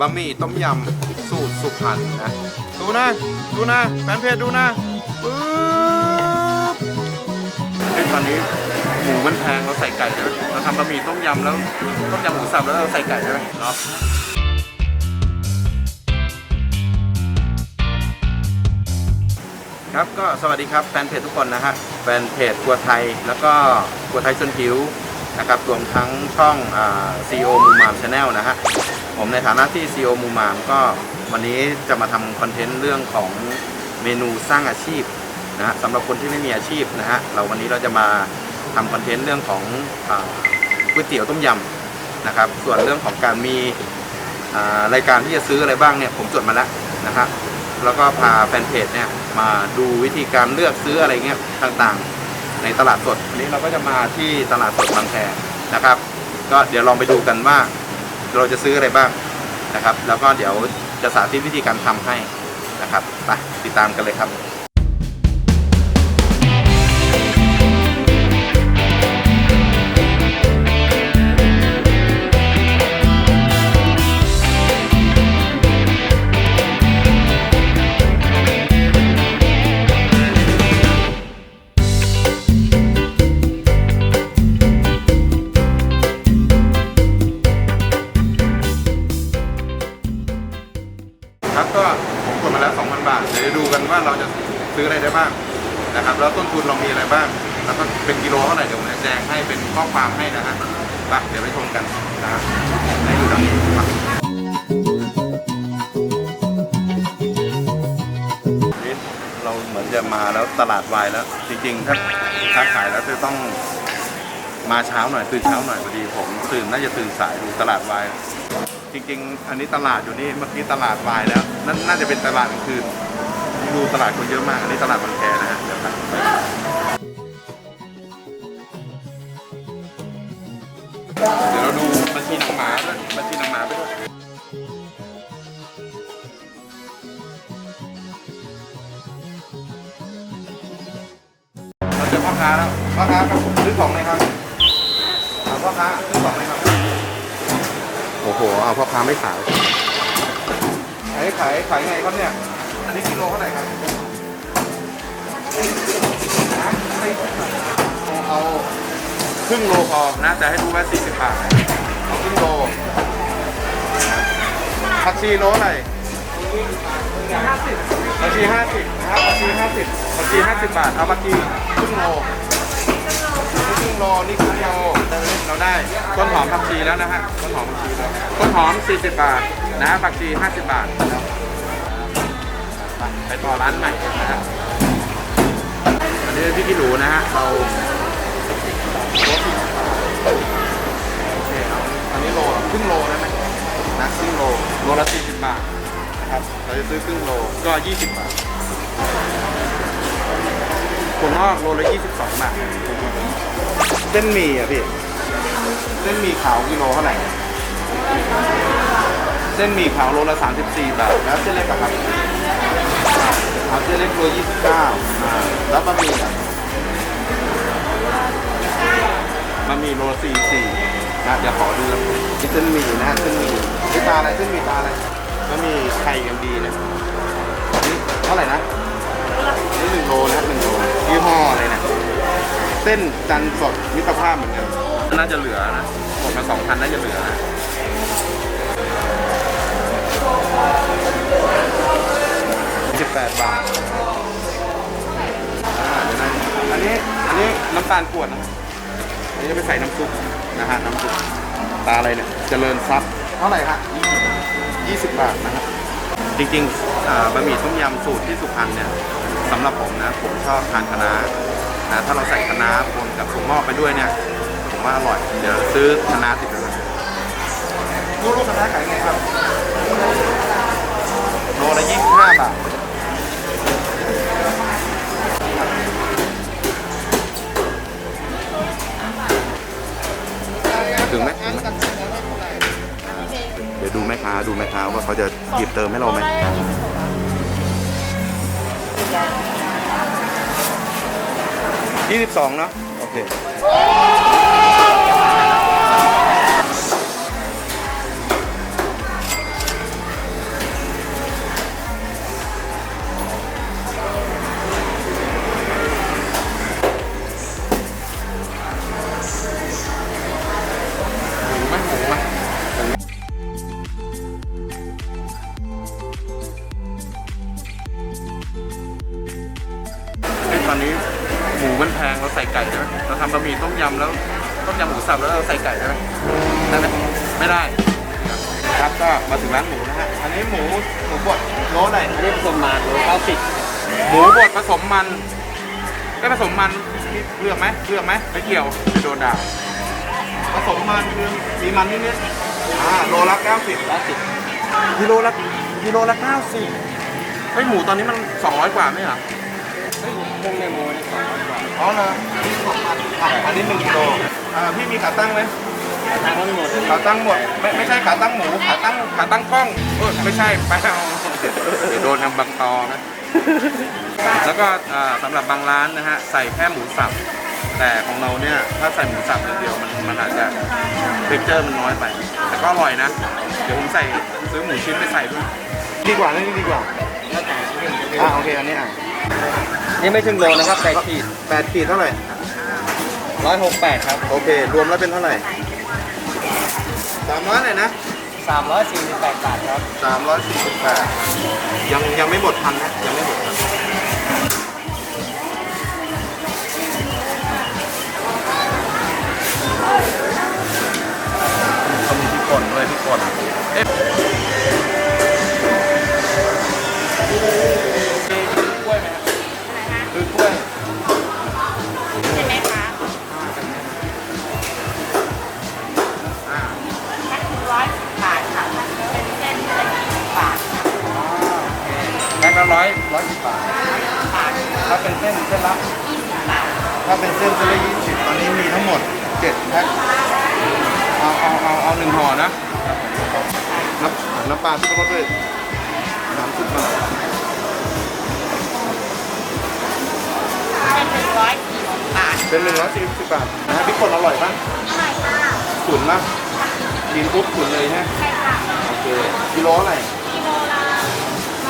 บะหมี่ต้มยำสูตรสุพรรณนะ ดูนะ ดูนะแฟนเพจดูนะปึ๊บเฮ้ยตอนนี้หมูมันแพงเราใส่ไก่นะเราทำบะหมี่ต้มยำแล้วต้มยำหมูสับแล้วเราใส่ไก่ได้ไหมเนาะครับก็สวัสดีครับแฟนเพจทุกคนนะฮะแฟนเพจครัวไทย แล้วก็ครัวไทยชนผิวนะครับรวมทั้งช่องซีโอมูมามชาแนลนะฮะ ผมในฐานะที่ซีโอมูมามก็วันนี้จะมาทำคอนเทนต์เรื่องของเมนูสร้างอาชีพนะฮะสำหรับคนที่ไม่มีอาชีพนะฮะเราวันนี้เราจะมาทำคอนเทนต์เรื่องของอก๋วยเตี๋ยวต้มยำนะครับ ส่วนเรื่องของการมีรายการที่จะซื้ออะไรบ้างเนี่ยผมจดมาแล้วนะครับแล้วก็พาแฟนเพจเนี่ยมาดูวิธีการเลือกซื้ออะไรเงี้ยต่างๆ ในตลาดสดวันนี้เราก็จะมาที่ตลาดสดบางแคนะครับ ก็เดี๋ยวลองไปดูกันว่า เราจะซื้ออะไรบ้างนะครับ แล้วก็เดี๋ยวจะสาธิตวิธีการทำให้นะครับไปติดตามกันเลยครับครับ ล้วตลาดวายแล้ว จริงๆ ถ้าค้าขายแล้วจะต้องมาเช้าหน่อยตื่นเช้าหน่อยพอดีผมตื่นน่าจะตื่นสายดูตลาดวาย จริง ๆ อันนี้ตลาดอยู่นี่เมื่อกี้ตลาดวายแล้วนั่นน่าจะเป็นตลาดกลางคืนดูตลาดคนเยอะมาก อันนี้ตลาดบางแคนะฮะเดี๋ยวครับเดี๋ยวเราดูบัญชีนังหมาด้วยบัญชีนังหมา พ่อค้าแล้วพ่อค้าครับซื้อของไหมครับถามพ่อค้าซื้อของไหมครับโอ้โห เอาพ่อค้าไม่ขายขายขายขายไงครับเนี่ย อันนี้กิโลเท่าไหร่ครับเอาครึ่งโลพอนะแต่ให้ดูว่า40บาทเอาครึ่งโลผักชีโลเท่าไหร่ ผักชีห้าสิบนะครับผักชีห้าสิบผักชีห้าสิบบาท เอาผักชีครึ่งโลครึ่งโลนี่ครึ่งโลเราได้ต้นหอมผักชีแล้วนะฮะต้นหอมผักชีแล้วต้นหอม40บบาทนะผักชี50บาทนะครับไปไปต่อร้านใหม่นะฮะอันนี้พี่กิหลูนะฮะเราโอเคเอาอันนี้โลครึ่งโลได้ไหมนะครึ่งโลโลละ40บาท นะครับ เราจะซื้อครึ่งโลก็ 20 บาทถั่วงอกโลละ 22 บาทเส้นหมี่อะพี่ เส้นหมี่ขาวกิโลเท่าไหร่ เส้นหมี่ขาวโลละ 34 บาท แล้วเส้นเล็กอะครับเอาเส้นเล็กโล29อ่าแล้วบะหมี่อะบะหมี่โลละ44นะเดี๋ยวขอดูเส้นหมี่นะฮะเส้นหมี่นี่ตาอะไรเส้นหมี่ตาอะไร บะหมี่ไข่ยังดีเนี่ยนี่เท่าไหร่นะนี่หนึ่งโลนะหนึ่งโลยี่ห้ออะไรนะเส้นจันทร์สดมิตรภาพเหมือนกันน่าจะเหลือนะหมดมาสองพันน่าจะเหลือนะสิบแปดบาทอ่าเดี๋ยวนะอันนี้อันนี้น้ำตาลกรวดนะอันนี้จะไปใส่น้ำซุปนะฮะน้ำซุปตาอะไรเนี่ยเจริญทรัพย์เท่าไหร่ฮะ ยี่สิบบาทนะครับ จริงๆอ่าบะหมี่ต้มยำสูตรที่สุพรรณเนี่ยสำหรับผมนะ ผมชอบทานคะน้านะถ้าเราใส่คะน้าปนกับถั่วงอกไปด้วยเนี่ย ผมว่าอร่อย เดี๋ยวซื้อคะน้าติดไปเลยลูกลูกคะน้าขายไงครับโลละยี่สิบห้าบาทถึงไหมถึงไหมเดูแม่ค้าดูแม่ค้าว่าเขาจะหยิบเติมให้เราไหมยี่สิบสองเนาะโอเค บดผสมมันไม่ผสมมันมีเลือกไหมเลือกไหมไม่เกี่ยวจะโดนด่าผสมมันคือมีมันนิดๆอ่าโลละเก้าสิบเก้าสิบกิโลละกิโลละเก้าสิบเฮ้ยหมูตอนนี้มันสองร้อยกว่าไหมเหรอเฮ้ยเครื่องในโมนี่สองร้อยกว่าอ๋อเหรออะอันนี้หนึ่งกิโลอ่าพี่มีขาตั้งไหมทางทั้งหมดขาตั้งหมดไม่ไม่ใช่ขาตั้งหมูขาตั้งขาตั้งกล้องเออไม่ใช่แป้วเดี๋ยวโดนทำบังตอนะ แล้วก็อ่าสำหรับบางร้านนะฮะใส่แค่หมูสับ แต่ของเราเนี่ยถ้าใส่หมูสับอย่างเดียวมันมันอาจจะเทคเจอร์มันน้อยไป แต่ก็อร่อยนะ เดี๋ยวผมใส่ซื้อหมูชิ้นไปใส่ด้วยดีกว่านี่ดีกว่าแล้วแต่ชิ้นอ่าโอเคอันนี้อะนี่ไม่ถึงโลนะครับแปดขีดแปดขีดเท่าไหร่ร้อยหกแปดครับ โอเค รวมแล้วเป็นเท่าไหร่สามร้อยเลยนะ สามร้อยสี่สิบแปดบาทครับสามร้อยสี่สิบแปดยังยังไม่หมดพันนะ ยังไม่หมดพันเขามีพริกป่นด้วยพริกป่น ขุนนะกินปุ๊บขุนเลยฮะใช่ค่ะโอเคกิโลอะไรกิโลละ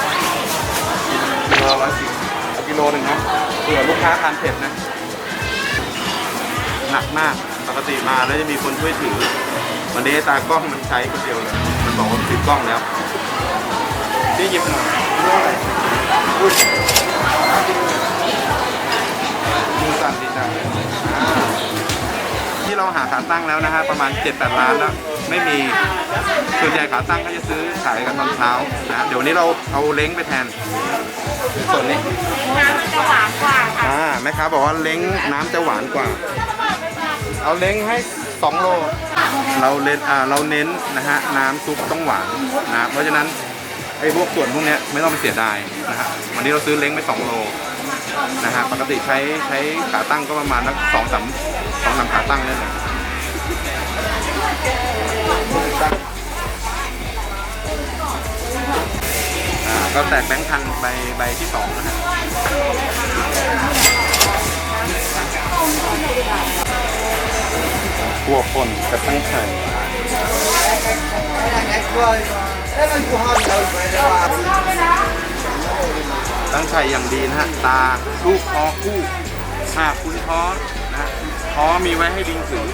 ร้อยสี่สิบกิโลร้อยสิบเอากิโลหนึ่งนะเผื่อลูกค้าทานเผ็ดนะ หนักมากปกติมาแล้วจะมีคนช่วยถือวันนี้ตากล้องมันใช้คนเดียวเลยมันบอกว่าติดกล้องแล้วนี่หยิบหน่อยกิโลอะไรอุ้ยมือสั่นดีจังอ่า ที่เราหาขาตั้งแล้วนะฮะประมาณ7-8ล้านแล้วไม่มีส่วนใหญ่ขาตั้งก็จะซื้อขายกันตอนเช้านะเดี๋ยววันนี้เราเอาเล้งไปแทนส่วนนี้น้ำมันจะหวานกว่าค่ะอ่าแม่ค้าบอกว่าเล้งน้ำจะหวานกว่า เอาเล้งให้2โลเราเน้นอ่าเราเน้นนะฮะน้ำซุปต้องหวานนะเพราะฉะนั้นไอ้พวกส่วนพวกเนี้ยไม่ต้องไปเสียดายนะฮะวันนี้เราซื้อเล้งไป2โลนะฮะปกติใช้ใช้ขาตั้งก็ประมาณสักสองสาม สองสามขาตั้งนี่แหละก็แตกแบงค์พันใบใบที่สองนะฮะกัวป่นกับตั้งไข่ตั้งไข่อย่างดีนะฮะ ตา ลูกคอคู่หากคุณท้อนะฮะ ท้อมีไว้ให้ดิงถือ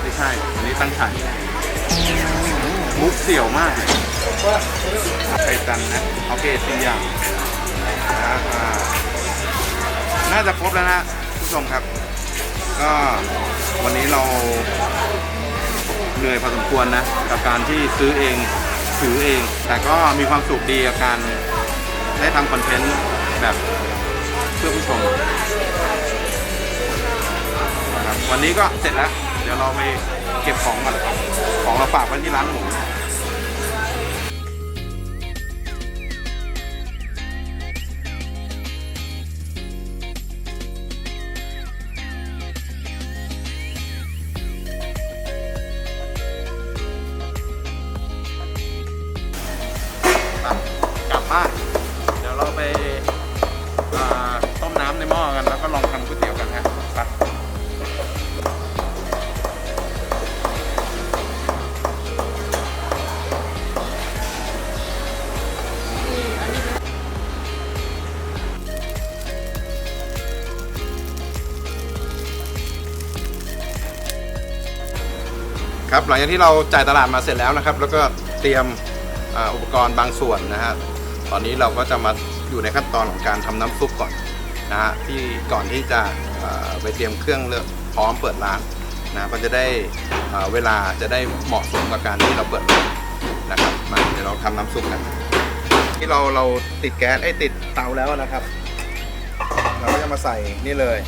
ไม่ใช่ อันนี้ตั้งไข่มุกเสี่ยวมากเลยไข่จันนะ โอเคสี่อย่างนะอ่าน่าจะครบแล้วนะผู้ชมครับ ก็วันนี้เราเหนื่อยพอสมควรนะ กับการที่ซื้อเอง ถือเอง แต่ก็มีความสุขดีกับการได้ทำคอนเทนต์แบบเพื่อผู้ชมนะครับวันนี้ก็เสร็จแล้ว เดี๋ยวเราไปเก็บของกันของเราฝากไว้ที่ร้านหมู หลังจากที่เราจ่ายตลาดมาเสร็จแล้วนะครับ แล้วก็เตรียมอุปกรณ์บางส่วนนะฮะตอนนี้เราก็จะมาอยู่ในขั้นตอนของการทำน้ำซุปก่อนนะฮะที่ก่อนที่จะไปเตรียมเครื่องเลือกพร้อมเปิดร้านนะก็จะได้เวลาจะได้เหมาะสมกับการที่เราเปิดร้านนะครับมาเดี๋ยวเราทำน้ำซุปกัน ที่เราเราติดแก๊สไอ้ติดเตาแล้วนะครับ เราก็จะมาใส่นี่เลย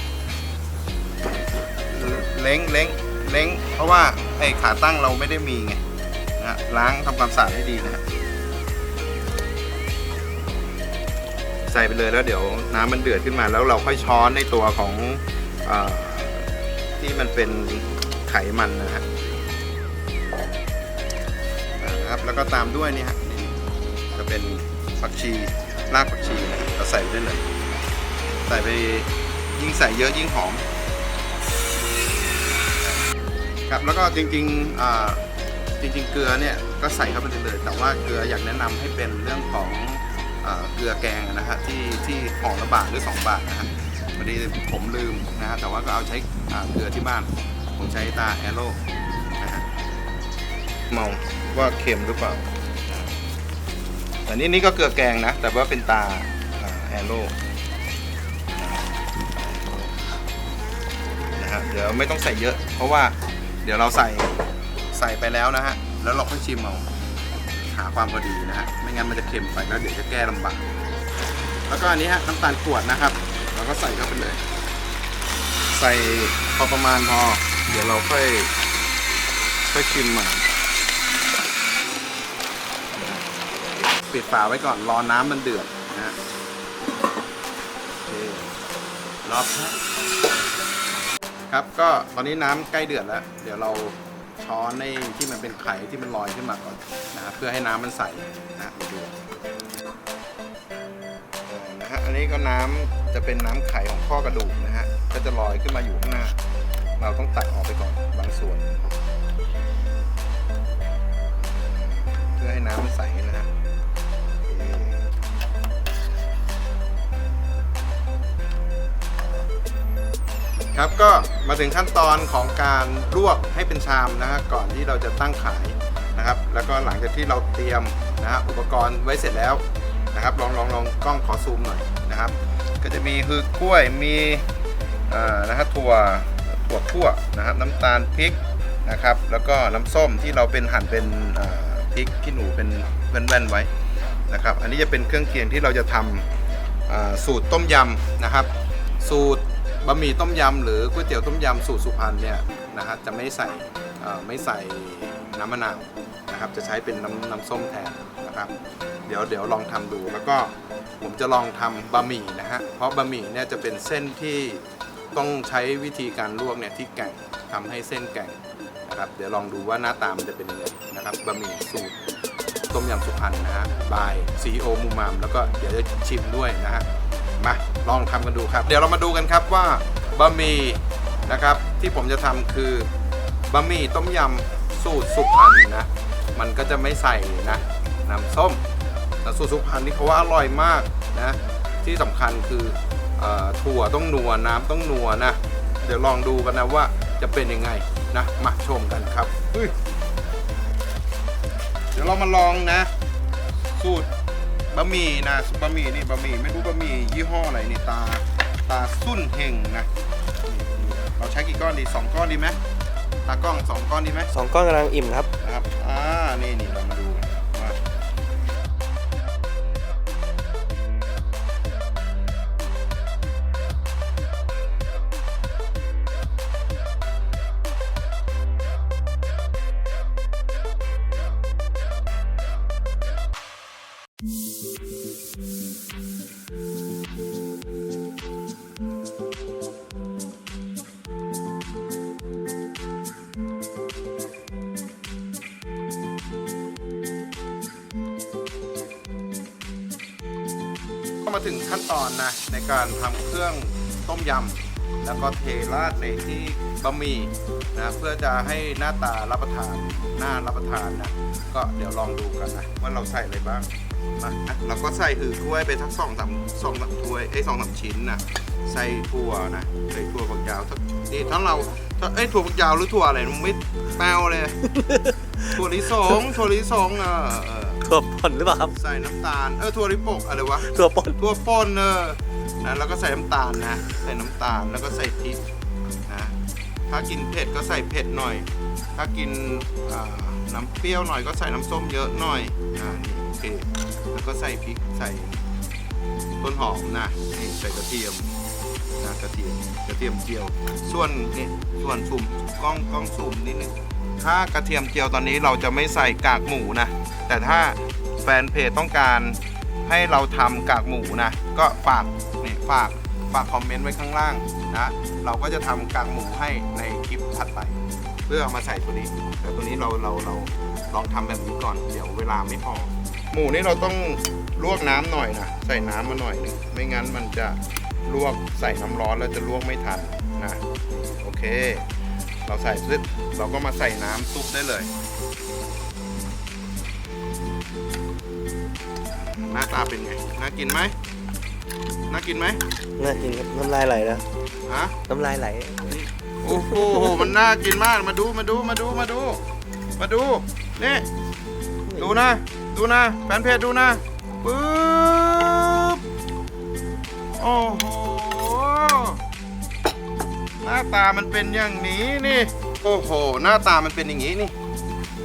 เล้งเล้ง เล้งเพราะว่าไอ้ขาตั้งเราไม่ได้มีไงนะล้างทำความสะอาดให้ดีนะฮะใส่ไปเลยแล้วเดี๋ยวน้ำมันเดือดขึ้นมาแล้วเราค่อยช้อนในตัวของอที่มันเป็นไขมันนะฮะนะครับแล้วก็ตามด้วยนี่ฮะจะเป็นผักชีรากผักชีนะเราใส่ไปได้เลย ใส่ไปยิ่งใส่เยอะยิ่งหอม ครับแล้วก็จริงๆอ่าจริงๆ เกลือเนี่ยก็ใส่เข้าไปเลย แต่ว่าเกลืออยากแนะนำให้เป็นเรื่องของอ่าเกลือแกงนะฮะที่ที่ห่อละบาทหรือ 2 บาทนะฮะพอดีผมลืมนะฮะแต่ว่าก็เอาใช้อ่าเกลือที่บ้าน ผมใช้ตาแอโร่นะฮะเมาว่าเค็มหรือเปล่าแต่นี่นี่ก็เกลือแกงนะ แต่ว่าเป็นตาแอโร่นะฮะเดี๋ยวไม่ต้องใส่เยอะ เพราะว่า ดี๋ยวเราใส่ใส่ไปแล้วนะฮะ แล้วเราค่อยชิมเอาหาความพอดีนะฮะ ไม่งั้นมันจะเค็มไปแล้วเดี๋ยวจะแก้ลำบาก แล้วก็อันนี้ฮะน้ำตาลกรวดนะครับ เราก็ใส่เข้าไปเลย ใส่พอประมาณพอ เดี๋ยวเราค่อยค่อยชิมใหม่ปิดฝาไว้ก่อนรอน้ำมันเดือดนะฮะโอเครอบครับก็ตอนนี้น้ำใกล้เดือดแล้ว เดี๋ยวเราช้อนในที่มันเป็นไข่ที่มันลอยขึ้นมาก่อนนะครับเพื่อให้น้ำมันใสนะดูนะฮะอันนี้ก็น้ำจะเป็นน้ำไข่ของข้อกระดูกนะฮะก็จะลอยขึ้นมาอยู่ข้างหน้า เราต้องตัดออกไปก่อนบางส่วน เพื่อให้น้ำมันใสนะฮะ ครับก็มาถึงขั้นตอนของการลวกให้เป็นชามนะฮะก่อนที่เราจะตั้งขายนะครับ แล้วก็หลังจากที่เราเตรียมนะฮะอุปกรณ์ไว้เสร็จแล้วนะครับ ลองลองลองกล้องขอซูมหน่อยนะครับ ก็จะมีคือกล้วยมีนะฮะถั่วถั่วคั่วนะครับ น้ำตาลพริกนะครับ แล้วก็น้ำส้มที่เราเป็นหั่นเป็นพริกขี้หนูเป็นแว่นๆไว้นะครับ อันนี้จะเป็นเครื่องเคียงที่เราจะทำอ่าสูตรต้มยำนะครับ สูตร บะหมี่ต้มยำหรือก๋วยเตี๋ยวต้มยำสูตรสุพรรณเนี่ยนะฮะจะไม่ใส่ไม่ใส่น้ำมะนาวนะครับจะใช้เป็นน้ำน้ำส้มแทนนะครับเดี๋ยวเดี๋ยวลองทำดูแล้วก็ผมจะลองทำบะหมี่นะฮะเพราะบะหมี่เนี่ยจะเป็นเส้นที่ต้องใช้วิธีการลวกเนี่ยที่แก่งทำให้เส้นแก่งนะครับเดี๋ยวลองดูว่าหน้าตามันจะเป็นยังไงนะครับบะหมี่สูตรต้มยำสุพรรณนะฮะบายซีโอมูมามแล้วก็เดี๋ยวจะชิมด้วยนะฮะ มาลองทำกันดูครับ เดี๋ยวเรามาดูกันครับว่าบะหมี่นะครับที่ผมจะทำคือบะหมี่ต้มยำสูตรสุพรรณนะ มันก็จะไม่ใส่นะน้ำส้มแต่สูตรสุพรรณนี่เขาว่าอร่อยมากนะที่สำคัญคืออถั่วต้องนัวน้ำต้องนัวนะ เดี๋ยวลองดูกันนะว่าจะเป็นยังไงนะมาชมกันครับเดี๋ยวเรามาลองนะ สูตร บะหมี่นะบะหมี่นี่บะหมี่ไม่รู้บะหมี่ยี่ห้ออะไรนี่ตาตาสุ่นเฮงนะนี่นี่เราใช้กี่ก้อนดีสองก้อนดีไหมตากล้องสองก้อนดีไหมสองก้อนกำลังอิ่มครับนะครับอ่านี่นี่เรามาดู ก็มาถึงขั้นตอนนะในการทำเครื่องต้มยำแล้วก็เทราดในที่บะหมี่นะเพื่อจะให้หน้าตารับประทานหน่ารับประทานนะก็เดี๋ยวลองดูกันนะว่าเราใส่อะไรบ้างนะเราก็ใส่หือกล้วยไปทั้งสองสามสองสามถ้วยไอ้สองสามชิ้นนะใส่ถั่วนะใส่ถั่วฝักยาวสักนี่ถ้าเราเอ้ถั่วฝักยาวหรือถั่วอะไรมึงไม่แปลวเลยถั่วลิสงถั่วลิสงเออเออถั่ว ป่นหรือเปล่าครับ ใส่น้ำตาล เออถั่วลิปกอะไรวะถั่วป่นถั่วป่นเออนะแล้วก็ใส่น้ำตาลนะ ใส่น้ำตาลแล้วก็ใส่พริกนะ ถ้ากินเผ็ดก็ใส่เผ็ดหน่อย ถ้ากินอ่าน้ำเปรี้ยวหน่อยก็ใส่น้ำส้มเยอะหน่อยอ่านี่โอเค แล้วก็ใส่พริกใส่ต้นหอมนะนี่ใส่กระเทียมนะกระเทียมกระเทียมเจียว ส่วนนี่ส่วนสุ่มกล้องกล้องสุ่มนิดนึงถ้ากระเทียมเจียวตอนนี้เราจะไม่ใส่กากหมูนะ แต่ถ้าแฟนเพจต้องการให้เราทำกากหมูนะ ก็ฝากนี่ฝากฝากคอมเมนต์ไว้ข้างล่างนะ เราก็จะทำกากหมูให้ในคลิปถัดไป เพื่อเอามาใส่ตัวนี้ แต่ตัวนี้เราเราเราลองทำแบบนี้ก่อน เดี๋ยวเวลาไม่พอ หมูนี่เราต้องลวกน้ำหน่อยนะ ใส่น้ำมาหน่อยหนึงไม่งั้นมันจะลวกใส่น้ำร้อนแล้วจะลวกไม่ทันนะ โอเค เราใส่ซึบเราก็มาใส่น้ำซุปได้เลย น้าตาเป็นไง น่ากินไหม น่ากินไหมน่ากินครับน้ำลายไหลแล้วฮะ น้ำลายไหลโอ้โห มันน่ากินมาก มาดู มาดู มาดู มาดู มาดู นี่ ดูนะ ดูนะ แฟนเพจดูนะปึ๊บ โอ้โห หน้าตามันเป็นอย่างนี้นี่ โอ้โห หน้าตามันเป็นอย่างนี้นี่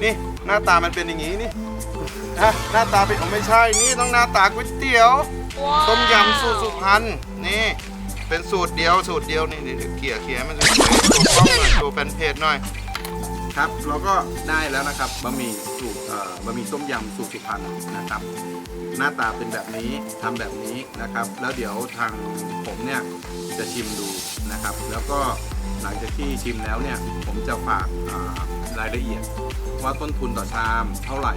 นี่ หน้าตามันเป็นอย่างนี้นี่ ฮะหน้าตาเป็นอ๋อไม่ใช่ นี่ต้องหน้าตาก๋วยเตี๋ยวต้มยำสูตรสุพรรณนี่ เป็นสูตรเดียวสูตรเดียวนี่นี่เขี่ยเขี่ยให้มันสวยๆตัวกล้องหน่อยตัวแฟนเพจหน่อย ครับเราก็ได้แล้วนะครับบะหมี่สูตรเอ่อบะหมี่ต้มยำสูตรสุพรรณนะครับ หน้าตาเป็นแบบนี้ทำแบบนี้นะครับ แล้วเดี๋ยวทางผมเนี่ยจะชิมดูนะครับ แล้วก็ หลังจากที่ชิมแล้วเนี่ยผมจะฝากรายละเอียด ว่าต้นทุนต่อชามเท่าไหร่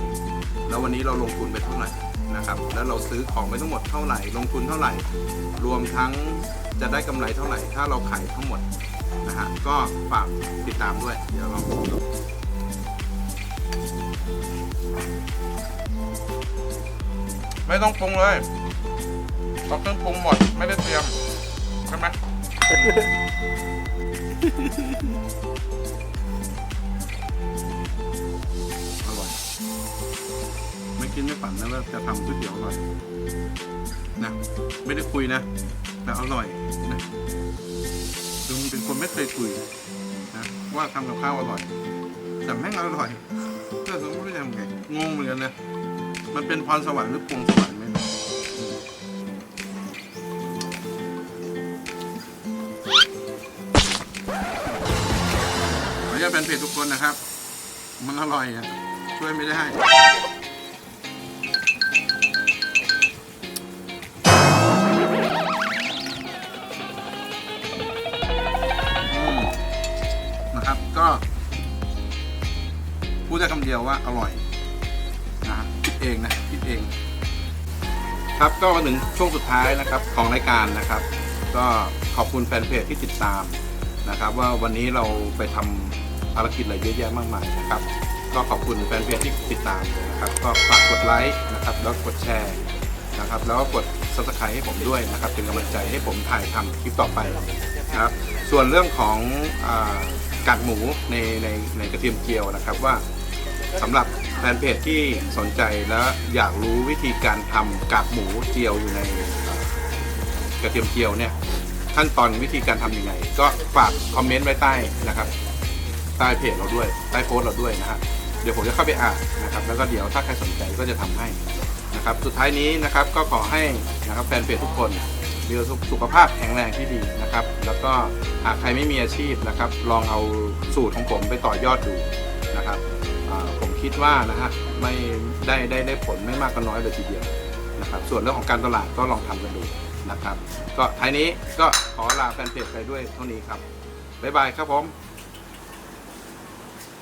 แล้ววันนี้เราลงทุนไปเท่าไหร่นะครับแล้วเราซื้อของไปทั้งหมดเท่าไหร่ ลงทุนเท่าไหร่ รวมทั้งจะได้กำไรเท่าไหร่ ถ้าเราขายทั้งหมดนะฮะก็ฝากติดตามด้วย เดี๋ยวลองไม่ต้องปรุงเลยเพราะเครื่องปรุงหมดไม่ได้เตรียมใช่ไหม อร่อย ไม่คิดไม่ฝันนะว่าจะทำก๋วยเตี๋ยวอร่อยนะไม่ได้คุยนะแต่อร่อยนะดูมันเป็นคนไม่เคยคุยนะว่าทำกับข้าวอร่อย แต่แม่งอร่อยก็สมมติจะทำไงงงเหมือนกันนะมันเป็นพรสวรรค์หรือปวงสวรรค์ เพจทุกคนนะครับ มันอร่อยอะ ช่วยไม่ได้นะครับก็ พูดได้คำเดียวว่าอร่อยนะฮะคิดเองนะคิดเอง ครับก็มาถึงช่วงสุดท้ายนะครับของรายการนะครับ ก็ขอบคุณแฟนเพจที่ติดตามนะครับ ว่าวันนี้เราไปทำ ภารกิจอะไรเยอะแยะมากมายนะครับ ก็ขอบคุณแฟนเพจที่ติดตามนะครับ ก็ฝากกดไลค์นะครับ แล้วกดแชร์นะครับ แล้วก็กด subscribe ให้ผมด้วยนะครับ เป็นกำลังใจให้ผมถ่ายทำคลิปต่อไปนะครับ ส่วนเรื่องของอกากหมูในในในกระเทียมเจียวนะครับว่าสำหรับแฟนเพจที่สนใจและอยากรู้วิธีการทำกากหมูเจียวอยู่ในกระเทียมเจียวเนี่ยขั้นตอนวิธีการทำยังไง ก็ฝากคอมเมนต์ไว้ใต้นะครับ ใต้เพจเราด้วยใต้โพสเราด้วยนะฮะเดี๋ยวผมจะเข้าไปอ่านนะครับ แล้วก็เดี๋ยวถ้าใครสนใจก็จะทำให้นะครับ สุดท้ายนี้นะครับก็ขอให้นะครับแฟนเพจทุกคนมีสุขภาพแข็งแรงที่ดีนะครับ แล้วก็หากใครไม่มีอาชีพนะครับ ลองเอาสูตรของผมไปต่อยอดดูนะครับผมคิดว่านะฮะไม่ได้ได้ได้ผลไม่มากก็น้อยเลยทีเดียวนะครับ ส่วนเรื่องของการตลาดก็ลองทำกันดูนะครับ ก็ท้ายนี้ก็ขอลาแฟนเพจไปด้วยเท่านี้ครับบ๊ายบายครับผม